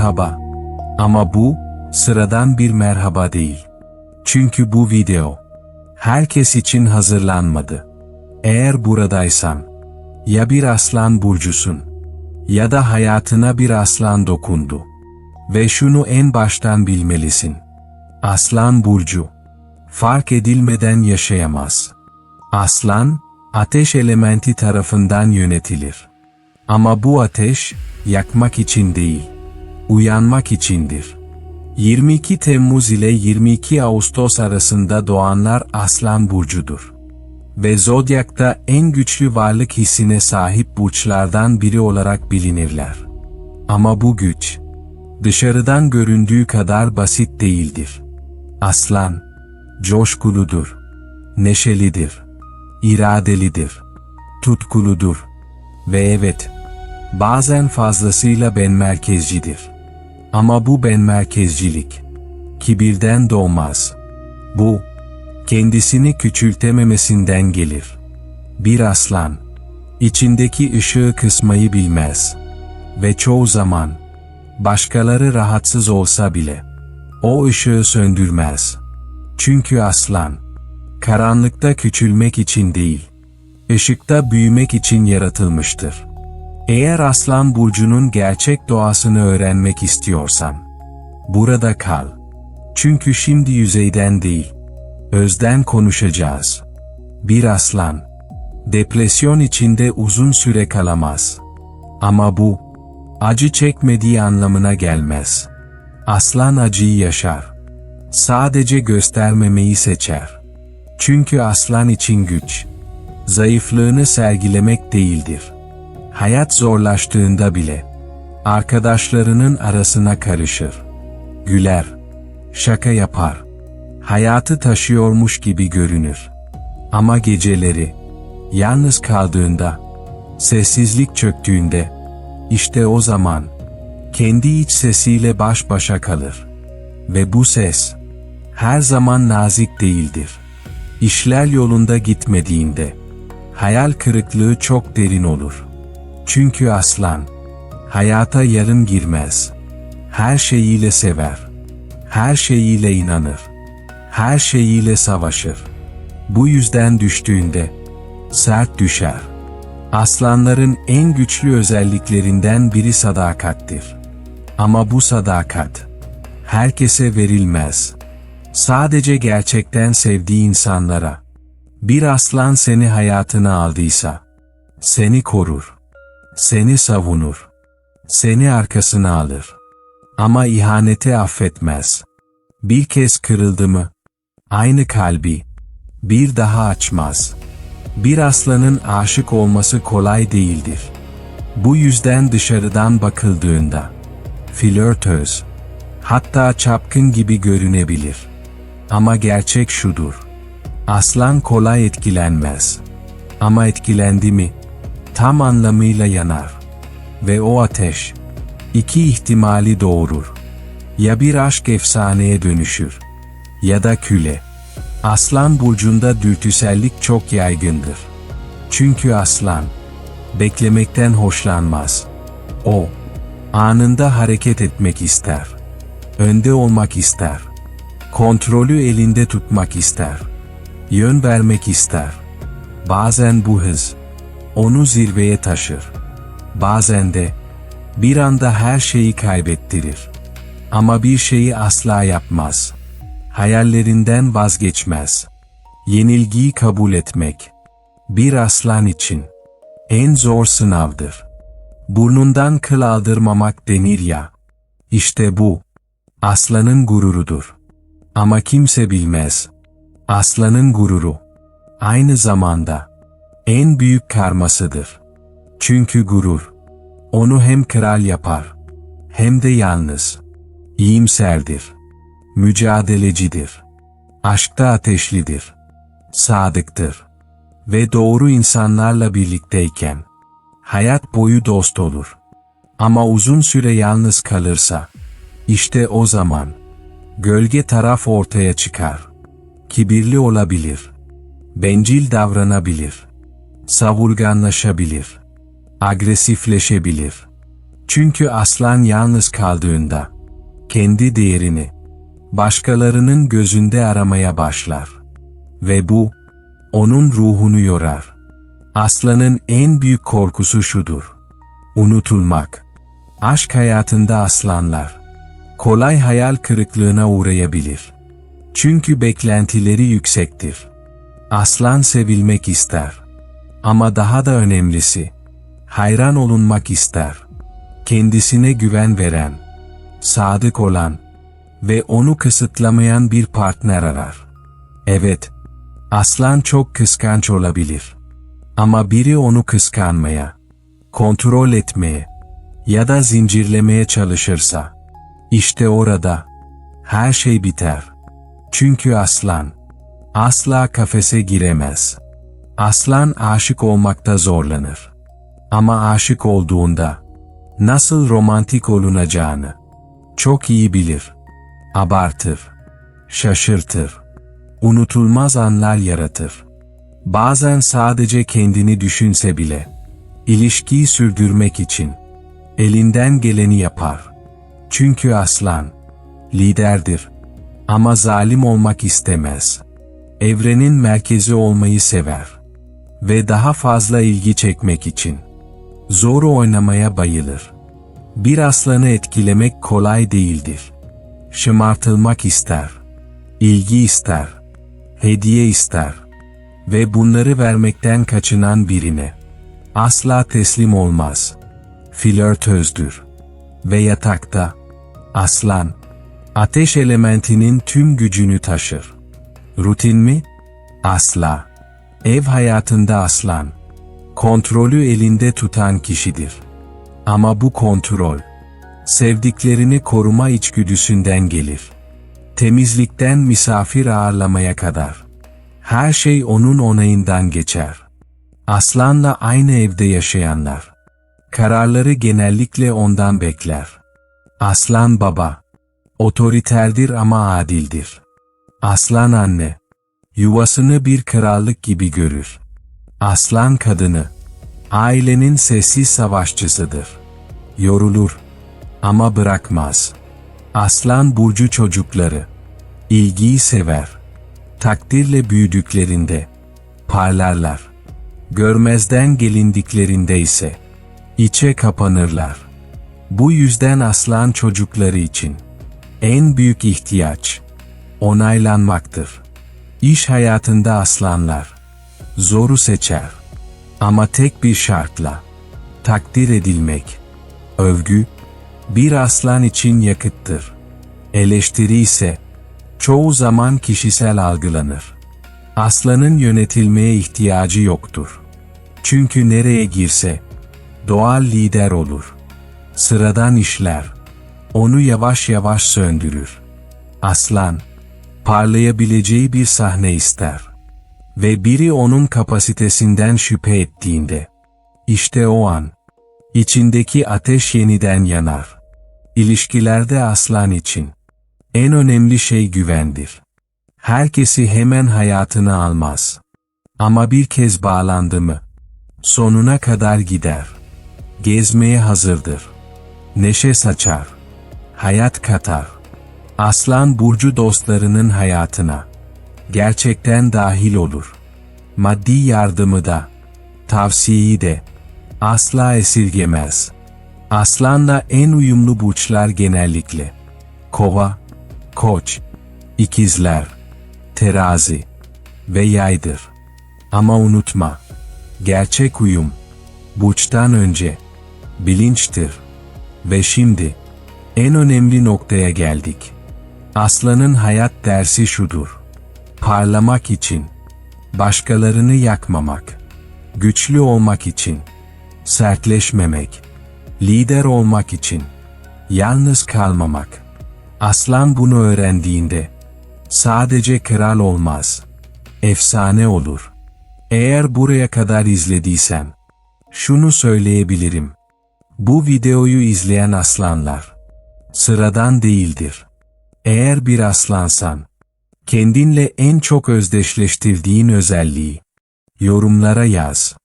Merhaba. Ama bu, sıradan bir merhaba değil. Çünkü bu video, herkes için hazırlanmadı. Eğer buradaysan, ya bir aslan burcusun, ya da hayatına bir aslan dokundu. Ve şunu en baştan bilmelisin. Aslan burcu, fark edilmeden yaşayamaz. Aslan, ateş elementi tarafından yönetilir. Ama bu ateş, yakmak için değil, uyanmak içindir. 22 Temmuz ile 22 Ağustos arasında doğanlar Aslan Burcu'dur. Ve Zodyak'ta en güçlü varlık hissine sahip burçlardan biri olarak bilinirler. Ama bu güç, dışarıdan göründüğü kadar basit değildir. Aslan, coşkuludur, neşelidir, iradelidir, tutkuludur ve evet, bazen fazlasıyla ben merkezcidir. Ama bu ben merkezcilik, kibirden doğmaz. Bu, kendisini küçültememesinden gelir. Bir aslan, içindeki ışığı kısmayı bilmez. Ve çoğu zaman, başkaları rahatsız olsa bile, o ışığı söndürmez. Çünkü aslan, karanlıkta küçülmek için değil, ışıkta büyümek için yaratılmıştır. Eğer Aslan Burcu'nun gerçek doğasını öğrenmek istiyorsan, burada kal. Çünkü şimdi yüzeyden değil, özden konuşacağız. Bir aslan, depresyon içinde uzun süre kalamaz. Ama bu, acı çekmediği anlamına gelmez. Aslan acıyı yaşar. Sadece göstermemeyi seçer. Çünkü aslan için güç, zayıflığını sergilemek değildir. Hayat zorlaştığında bile, arkadaşlarının arasına karışır. Güler, şaka yapar, hayatı taşıyormuş gibi görünür. Ama geceleri, yalnız kaldığında, sessizlik çöktüğünde, işte o zaman, kendi iç sesiyle baş başa kalır. Ve bu ses, her zaman nazik değildir. İşler yolunda gitmediğinde, hayal kırıklığı çok derin olur. Çünkü aslan, hayata yarım girmez. Her şeyiyle sever. Her şeyiyle inanır. Her şeyiyle savaşır. Bu yüzden düştüğünde, sert düşer. Aslanların en güçlü özelliklerinden biri sadakattir. Ama bu sadakat, herkese verilmez. Sadece gerçekten sevdiği insanlara. Bir aslan seni hayatına aldıysa, seni korur. Seni savunur. Seni arkasına alır. Ama ihaneti affetmez. Bir kez kırıldı mı, aynı kalbi, bir daha açmaz. Bir aslanın aşık olması kolay değildir. Bu yüzden dışarıdan bakıldığında, flörtöz, hatta çapkın gibi görünebilir. Ama gerçek şudur. Aslan kolay etkilenmez. Ama etkilendi mi, tam anlamıyla yanar. Ve o ateş, iki ihtimali doğurur. Ya bir aşk efsaneye dönüşür, ya da küle. Aslan burcunda dürtüsellik çok yaygındır. Çünkü aslan, beklemekten hoşlanmaz. O, anında hareket etmek ister. Önde olmak ister. Kontrolü elinde tutmak ister. Yön vermek ister. Bazen bu hız, onu zirveye taşır. Bazen de bir anda her şeyi kaybettirir. Ama bir şeyi asla yapmaz. Hayallerinden vazgeçmez. Yenilgiyi kabul etmek bir aslan için en zor sınavdır. Burnundan kıl aldırmamak denir ya. İşte bu aslanın gururudur. Ama kimse bilmez. Aslanın gururu aynı zamanda en büyük karmasıdır. Çünkü gurur, onu hem kral yapar, hem de yalnız, iyimserdir, mücadelecidir, aşkta ateşlidir, sadıktır ve doğru insanlarla birlikteyken, hayat boyu dost olur. Ama uzun süre yalnız kalırsa, işte o zaman, gölge taraf ortaya çıkar. Kibirli olabilir, bencil davranabilir savurganlaşabilir, agresifleşebilir, Çünkü aslan yalnız kaldığında kendi değerini başkalarının gözünde aramaya başlar. Ve bu onun ruhunu yorar. Aslanın en büyük korkusu şudur. Unutulmak. Aşk hayatında aslanlar kolay hayal kırıklığına uğrayabilir. Çünkü beklentileri yüksektir. Aslan sevilmek ister. Ama daha da önemlisi, hayran olunmak ister. Kendisine güven veren, sadık olan ve onu kısıtlamayan bir partner arar. Evet, aslan çok kıskanç olabilir. Ama biri onu kıskanmaya, kontrol etmeye ya da zincirlemeye çalışırsa, işte orada her şey biter. Çünkü aslan asla kafese giremez. Aslan aşık olmakta zorlanır. Ama aşık olduğunda nasıl romantik olunacağını çok iyi bilir. Abartır, şaşırtır, unutulmaz anlar yaratır. Bazen sadece kendini düşünse bile ilişkiyi sürdürmek için elinden geleni yapar. Çünkü aslan liderdir ama zalim olmak istemez. Evrenin merkezi olmayı sever ve daha fazla ilgi çekmek için zoru oynamaya bayılır. Bir aslanı etkilemek kolay değildir. Şımartılmak ister, ilgi ister, hediye ister ve bunları vermekten kaçınan birine asla teslim olmaz. Flörtözdür ve yatakta aslan ateş elementinin tüm gücünü taşır. Rutin mi? Asla. Ev hayatında aslan kontrolü elinde tutan kişidir. Ama bu kontrol, sevdiklerini koruma içgüdüsünden gelir. Temizlikten misafir ağırlamaya kadar. Her şey onun onayından geçer. Aslanla aynı evde yaşayanlar. Kararları genellikle ondan bekler. Aslan baba, otoriterdir ama adildir. Aslan anne, yuvasını bir krallık gibi görür. Aslan kadını, ailenin sessiz savaşçısıdır. Yorulur ama bırakmaz. Aslan burcu çocukları, ilgiyi sever. Takdirle büyüdüklerinde, parlarlar. Görmezden gelindiklerinde ise, içe kapanırlar. Bu yüzden aslan çocukları için, en büyük ihtiyaç, onaylanmaktır. İş hayatında aslanlar, zoru seçer. Ama tek bir şartla, takdir edilmek. Övgü, bir aslan için yakıttır. Eleştiri ise, çoğu zaman kişisel algılanır. Aslanın yönetilmeye ihtiyacı yoktur. Çünkü nereye girse, doğal lider olur. Sıradan işler, onu yavaş yavaş söndürür. Aslan, parlayabileceği bir sahne ister. Ve biri onun kapasitesinden şüphe ettiğinde, işte o an, içindeki ateş yeniden yanar. İlişkilerde aslan için, en önemli şey güvendir. Herkesi hemen hayatına almaz. Ama bir kez bağlandı mı, sonuna kadar gider. Gezmeye hazırdır. Neşe saçar. Hayat katar. Aslan burcu dostlarının hayatına gerçekten dahil olur. Maddi yardımı da, tavsiyeyi de asla esirgemez. Aslanla en uyumlu burçlar genellikle Kova, Koç, İkizler, Terazi ve Yaydır. Ama unutma, gerçek uyum burçtan önce bilinçtir. Ve şimdi en önemli noktaya geldik. Aslanın hayat dersi şudur. Parlamak için, başkalarını yakmamak, güçlü olmak için, sertleşmemek, lider olmak için, yalnız kalmamak. Aslan bunu öğrendiğinde, sadece kral olmaz, efsane olur. Eğer buraya kadar izlediysen, şunu söyleyebilirim. Bu videoyu izleyen aslanlar, sıradan değildir. Eğer bir aslansan, kendinle en çok özdeşleştirdiğin özelliği, yorumlara yaz.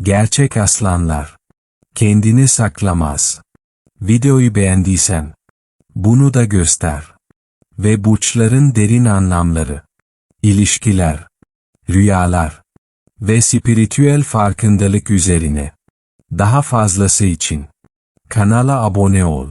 Gerçek aslanlar, kendini saklamaz. Videoyu beğendiysen, bunu da göster. Ve burçların derin anlamları, ilişkiler, rüyalar ve spiritüel farkındalık üzerine. Daha fazlası için kanala abone ol.